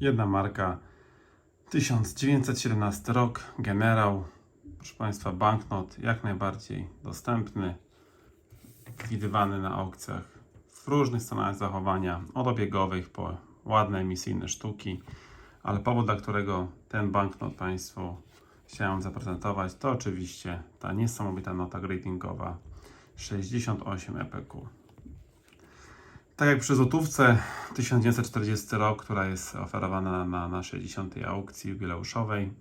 Jedna marka, 1917 rok, generał. Proszę Państwa, banknot jak najbardziej dostępny, widywany na aukcjach w różnych stanach zachowania, od obiegowych po ładne emisyjne sztuki. Ale powód, dla którego ten banknot Państwu chciałem zaprezentować, to oczywiście ta niesamowita nota gradingowa 68 EPQ. Tak jak przy złotówce 1940 rok, która jest oferowana na naszej 10 aukcji jubileuszowej,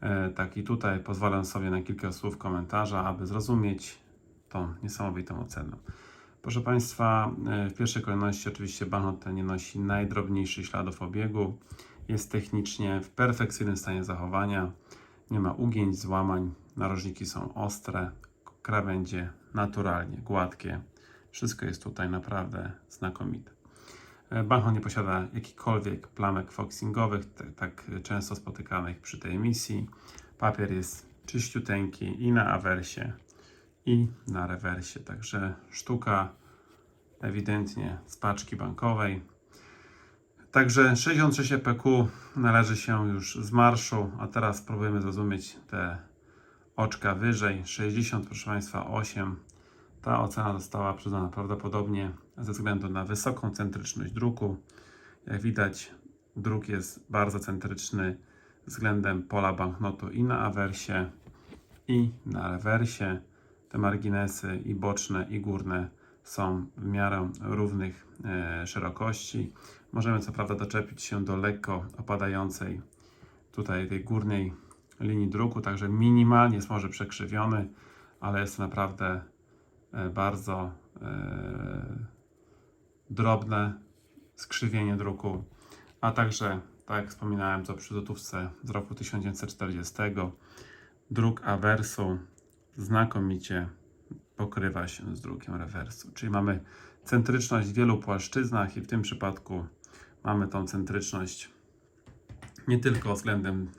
e, tak i tutaj pozwolę sobie na kilka słów komentarza, aby zrozumieć tą niesamowitą ocenę. Proszę Państwa, e, w pierwszej kolejności oczywiście banknot ten nie nosi najdrobniejszych śladów obiegu, jest technicznie w perfekcyjnym stanie zachowania, nie ma ugięć, złamań, narożniki są ostre, krawędzie naturalnie gładkie. Wszystko jest tutaj naprawdę znakomite. E, Banknot nie posiada jakichkolwiek plamek foxingowych, tak często spotykanych przy tej emisji. Papier jest czyściuteńki i na awersie, i na rewersie. Także sztuka ewidentnie z paczki bankowej. Także 66 EPQ należy się już z marszu, a teraz spróbujemy zrozumieć te oczka wyżej. 60, proszę Państwa, 8. Ta ocena została przyznana prawdopodobnie ze względu na wysoką centryczność druku. Jak widać, druk jest bardzo centryczny względem pola banknotu i na awersie, i na rewersie. Te marginesy i boczne, i górne są w miarę równych e, szerokości. Możemy co prawda doczepić się do lekko opadającej tutaj tej górnej linii druku, także minimalnie jest może przekrzywiony, ale jest to naprawdę bardzo e, drobne skrzywienie druku, a także, tak jak wspominałem, to przy złotówce z roku 1940, druk awersu znakomicie pokrywa się z drukiem rewersu. Czyli mamy centryczność w wielu płaszczyznach i w tym przypadku mamy tą centryczność nie tylko względem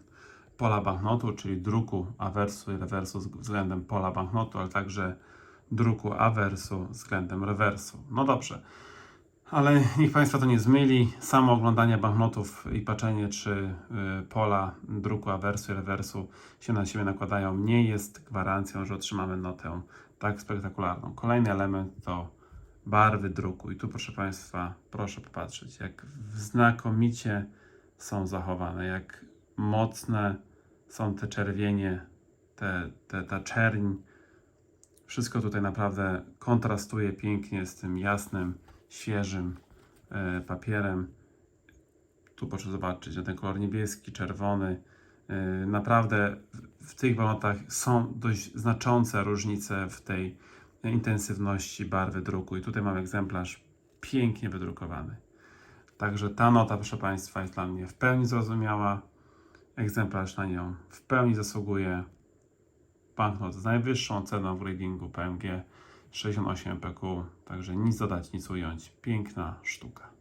pola banknotu, czyli druku awersu i rewersu względem pola banknotu, ale także druku awersu względem rewersu. No dobrze, ale niech Państwa to nie zmyli. Samo oglądanie banknotów i patrzenie, czy y, pola druku awersu i rewersu się na siebie nakładają, nie jest gwarancją, że otrzymamy notę tak spektakularną. Kolejny element to barwy druku. I tu, proszę Państwa, proszę popatrzeć, jak znakomicie są zachowane, jak mocne są te czerwienie, te, te, ta czerń. Wszystko tutaj naprawdę kontrastuje pięknie z tym jasnym, świeżym e, papierem. Tu proszę zobaczyć, ten kolor niebieski, czerwony. E, naprawdę w, tych banknotach są dość znaczące różnice w tej intensywności barwy druku. I tutaj mamy egzemplarz pięknie wydrukowany. Także ta nota, proszę Państwa, jest dla mnie w pełni zrozumiała. Egzemplarz na nią w pełni zasługuje. Banknot z najwyższą ceną w gradingu PMG 68 PQ. Także nic dodać, nic ująć. Piękna sztuka.